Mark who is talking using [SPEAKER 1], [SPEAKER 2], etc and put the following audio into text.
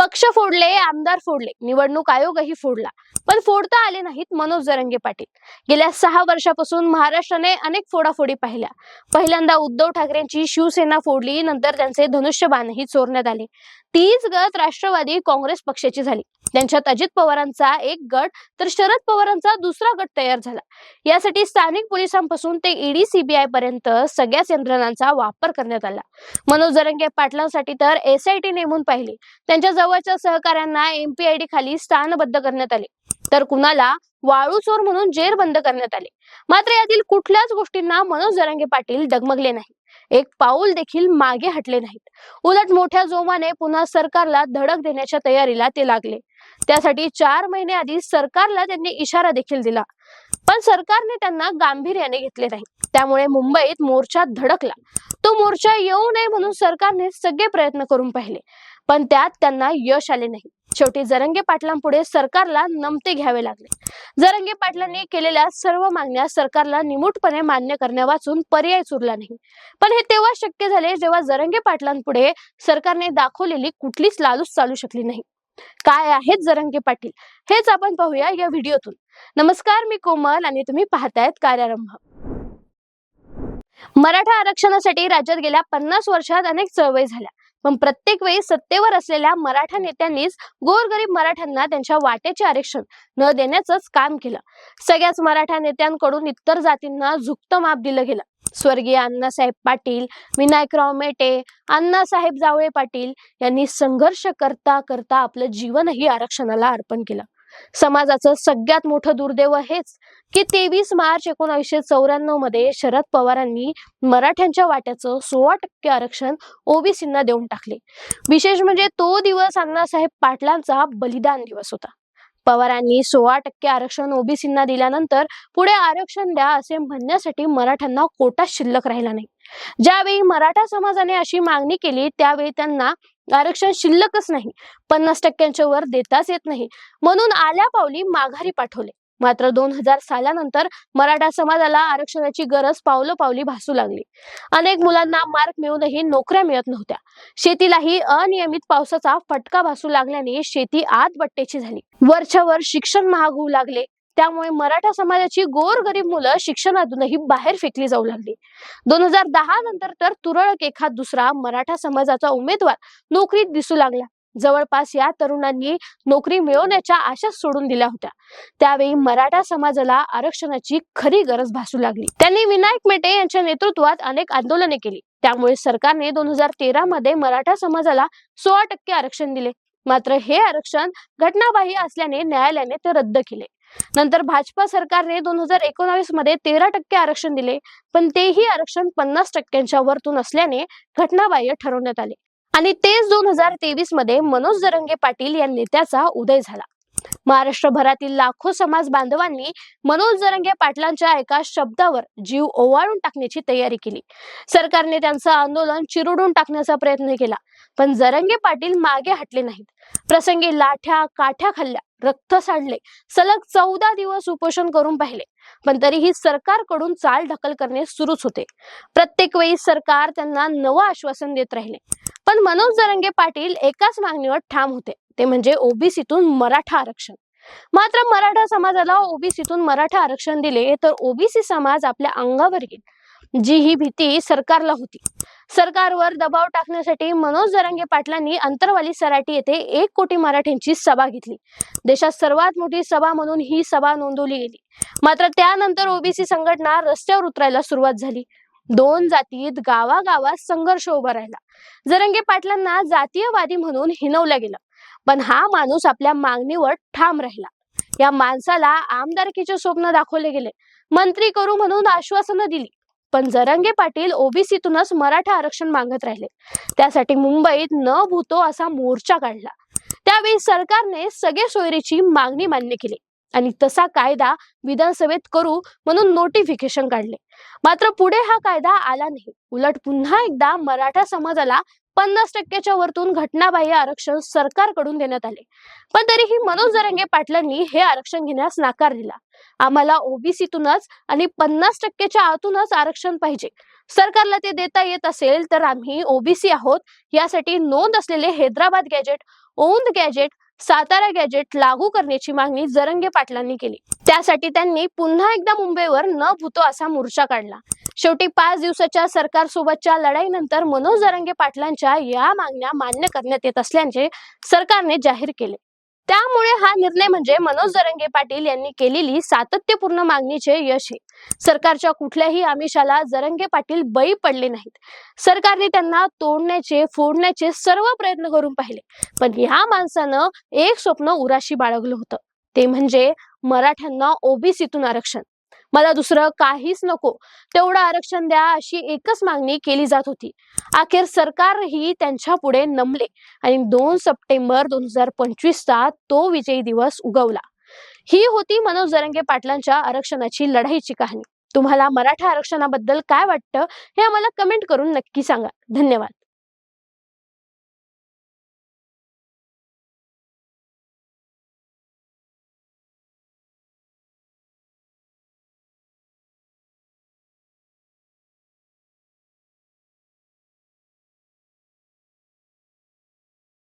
[SPEAKER 1] पक्ष फोडले आमदार फोडले निवडणूक आयोगही फोडला. पण फोडता आले नाहीत मनोज जरंगे पाटील. गेल्या सहा वर्षापासून महाराष्ट्राने अनेक फोडाफोडी पाहिल्या. पहिल्यांदा उद्धव ठाकरेंची शिवसेना फोडली नंतर त्यांचे धनुष्यबाणही चोरण्यात आले. तीच गत राष्ट्रवादी काँग्रेस पक्षाची झाली. त्यांच्यात अजित पवारांचा एक गट तर शरद पवारांचा दुसरा गट तयार झाला. यासाठी स्थानिक पोलिसांपासून ते ईडी सीबीआय पर्यंत सगळ्याच यंत्रणांचा वापर करण्यात आला. मनोज जरंगे पाटलांसाठी तर एसआयटी नेमून पाहिली. त्यांच्या जवळच्या सहकाऱ्यांना एमपीआयडी खाली स्थानबद्ध करण्यात आले. तर कुणाला? वाळू चोर म्हणून जेरबंद करण्यात आले. मात्र यातील कुठल्याच गोष्टींना मनोज जरांगे पाटील डगमगले नाही एक पाऊल देखील मागे हटले नाहीत. उलट मोठ्या जोमाने पुन्हा सरकारला धडक देण्याच्या तयारीला ते लागले. त्यासाठी चार महिने आधी सरकारला त्यांनी इशारा देखील दिला. पण सरकारने त्यांना गांभीर्याने घेतले नाही. त्यामुळे मुंबईत मोर्चा धडकला. तो मोर्चा येऊ नये म्हणून सरकारने सगळे प्रयत्न करून पाहिले. पण त्यात त्यांना यश आले नाही. शेवटी जरंगे पाटलांपुढे सरकारला नमते घ्यावे लागले. जरंगे पाटलांनी केलेल्या सर्व मागण्या सरकारला निमूटपणे मान्य करण्यावाचून पर्याय उरला नाही. पण हे तेव्हा शक्य झाले जेव्हा जरंगे पाटलांपुढे सरकारने दाखवलेली कुठलीच लालूच चालू शकली नाही. काय आहेत जरंगे पाटील? हेच आपण पाहूया या व्हिडिओतून. नमस्कार मी कोमल आणि तुम्ही पाहतायत कार्यारंभ. मराठा आरक्षणासाठी राज्यात गेल्या पन्नास वर्षात अनेक चळवळी झाल्या. पण प्रत्येक वेळी सत्तेवर असलेल्या मराठा नेत्यांनीच गोरगरीब मराठ्यांना त्यांच्या वाट्याचे आरक्षण न देण्याचंच काम केलं. सगळ्याच मराठा नेत्यांकडून इतर जातींना झुकतं माप दिलं गेलं. स्वर्गीय अण्णासाहेब पाटील विनायकराव मेटे अण्णासाहेब जावळे पाटील यांनी संघर्ष करता करता आपलं जीवनही आरक्षणाला अर्पण केलं. समाजाचं सगळ्यात मोठं दुर्दैव हेच की तेवीस मार्च एकोणविशे चौऱ्याण्णवमध्ये शरद पवारांनी मराठ्यांच्या वाट्याचं सोळा टक्के आरक्षण ओबीसींना देऊन टाकले. विशेष म्हणजे तो दिवस अण्णासाहेब पाटलांचा बलिदान दिवस होता. पवारांनी सोळा टक्के आरक्षण ओबीसींना दिल्यानंतर पुढे आरक्षण द्या असे म्हणण्यासाठी मराठ्यांना कोटा शिल्लक राहिला नाही. ज्यावेळी मराठा समाजाने अशी मागणी केली त्यावेळी त्यांना आरक्षण शिल्लकच नाही. पन्नास टक्क्यांच्या वर देताच येत नाही. म्हणून आल्या पावली माघारी पाठवले. मात्र दोन हजार सालानंतर मराठा समाजाला आरक्षणाची गरज पावलं पावली भासू लागली. अनेक मुलांना मार्क मिळूनही नोकऱ्या मिळत नव्हत्या. शेतीलाही अनियमित पावसाचा फटका भासू लागल्याने शेती आत बट्टेची झाली. वर्षावर शिक्षण महाग होऊ लागले. त्यामुळे मराठा समाजाची गोरगरीब मुलं शिक्षणातूनही बाहेर फेकली जाऊ लागली. दोन हजार दहा नंतर तर तुरळक एखाद दुसरा मराठा समाजाचा उमेदवार नोकरीत दिसू लागला. जवळपास या तरुणांनी नोकरी मिळवण्याच्या आशा सोडून दिल्या होत्या. त्यावेळी मराठा समाजाला आरक्षणाची खरी गरज भासू लागली. त्यांनी विनायक मेटे यांच्या नेतृत्वात अनेक आंदोलने केली. त्यामुळे सरकारने दोन हजार तेरा मध्ये मराठा समाजाला सोळा टक्के आरक्षण दिले. मात्र हे आरक्षण घटनाबाह्य असल्याने न्यायालयाने ते रद्द केले. नंतर भाजपा सरकारने दोन हजार एकोणावीसमध्ये तेरा टक्के आरक्षण दिले. पण तेही आरक्षण पन्नास टक्क्यांच्या वरतून असल्याने घटनाबाह्य ठरवण्यात आले. आणि तेच दोन हजार तेवीसमध्ये मनोज जरंगे पाटील या नेत्याचा उदय झाला. महाराष्ट्रभरातील लाखो समाज बांधवांनी मनोज जरंगे पाटलांच्या एका शब्दावर जीव ओवाळून टाकण्याची तयारी केली. सरकारने त्यांचं आंदोलन चिरडून टाकण्याचा प्रयत्न केला पण जरंगे पाटील मागे हटले नाहीत. प्रसंगी लाठ्या काठ्या खाल्ल्या रक्त सांडले सलग चौदा दिवस उपोषण करून पाहिले पण तरीही सरकारकडून चाल ढकल करणे सुरूच होते. प्रत्येक वेळी सरकार त्यांना नवं आश्वासन देत राहिले. पण मनोज जरंगे पाटील एकाच मागणीवर ठाम होते. ते म्हणजे ओबीसीतून मराठा आरक्षण. मात्र मराठा समाजाला ओबीसीतून मराठा आरक्षण दिले तर ओबीसी समाज आपल्या अंगावर येईल जी ही भीती सरकारला होती. सरकारवर दबाव टाकण्यासाठी मनोज जरांगे पाटलांनी अंतरवाली सराटी येथे एक कोटी मराठ्यांची सभा घेतली. देशात सर्वात मोठी सभा म्हणून ही सभा नोंदवली गेली. मात्र त्यानंतर ओबीसी संघटना रस्त्यावर उतरायला सुरुवात झाली. दोन जातीत गावागावात संघर्ष उभा राहिला. जरंगे पाटलांना जातीयवादी म्हणून हिनवलं गेलं. पण हा माणूस आपल्या मागणीवर ठाम राहिला. या माणसाला आमदारकीचे स्वप्न दाखवले गेले. मंत्री करू म्हणून आश्वासनं दिली. पण जरंगे पाटील ओबीसीतूनच मराठा आरक्षण मागत राहिले. त्यासाठी मुंबईत न भूतो असा मोर्चा काढला. त्यावेळी सरकारने सगळे सोयरीची मागणी मान्य केली. आणि तसा कायदा विधानसभेत करू म्हणून नोटिफिकेशन काढले. मात्र पुढे हा कायदा आला नाही. उलट पुन्हा एकदा मराठा समाजाला पन्नास टक्क्याच्या वरतून घटनाबाह्य आरक्षण सरकारकडून देण्यात आले. पण तरीही मनोज जरंगे पाटलांनी हे आरक्षण घेण्यास नकार दिला. आम्हाला ओबीसीतूनच आणि पन्नास टक्क्याच्या आतूनच आरक्षण पाहिजे. सरकारला ते देता येत असेल तर आम्ही ओबीसी आहोत. यासाठी नोंद असलेले Hyderabad gazette Aundh gazette Satara gazette लागू करण्याची मागणी जरंगे पाटलांनी केली. त्यासाठी त्यांनी पुन्हा एकदा मुंबईवर न भूतो असा मोर्चा काढला. शेवटी पाच दिवसाच्या सरकारसोबतच्या लढाईनंतर मनोज जरंगे पाटलांच्या या मागण्या मान्य करण्यात येत असल्याचे सरकारने जाहीर केले. त्यामुळे हा निर्णय म्हणजे मनोज जरंगे पाटील यांनी केलेली सातत्यपूर्ण मागणीचे यश आहे. सरकारच्या कुठल्याही आमिषाला जरंगे पाटील बळी पडले नाहीत. सरकारने त्यांना तोडण्याचे फोडण्याचे सर्व प्रयत्न करून पाहिले. पण ह्या माणसानं एक स्वप्न उराशी बाळगलं होतं. ते म्हणजे मराठ्यांना ओबीसीतून आरक्षण. मला दुसरं काहीच नको. तेवढं आरक्षण द्या अशी एकच मागणी केली जात होती. अखेर सरकारही त्यांच्या पुढे नमले आणि दोन सप्टेंबर दोन हजार पंचवीसचा तो विजयी दिवस उगवला. ही होती मनोज जरंगे पाटलांच्या आरक्षणाची लढाईची कहाणी. तुम्हाला मराठा आरक्षणाबद्दल काय वाटतं हे आम्हाला कमेंट करून नक्की सांगा. धन्यवाद.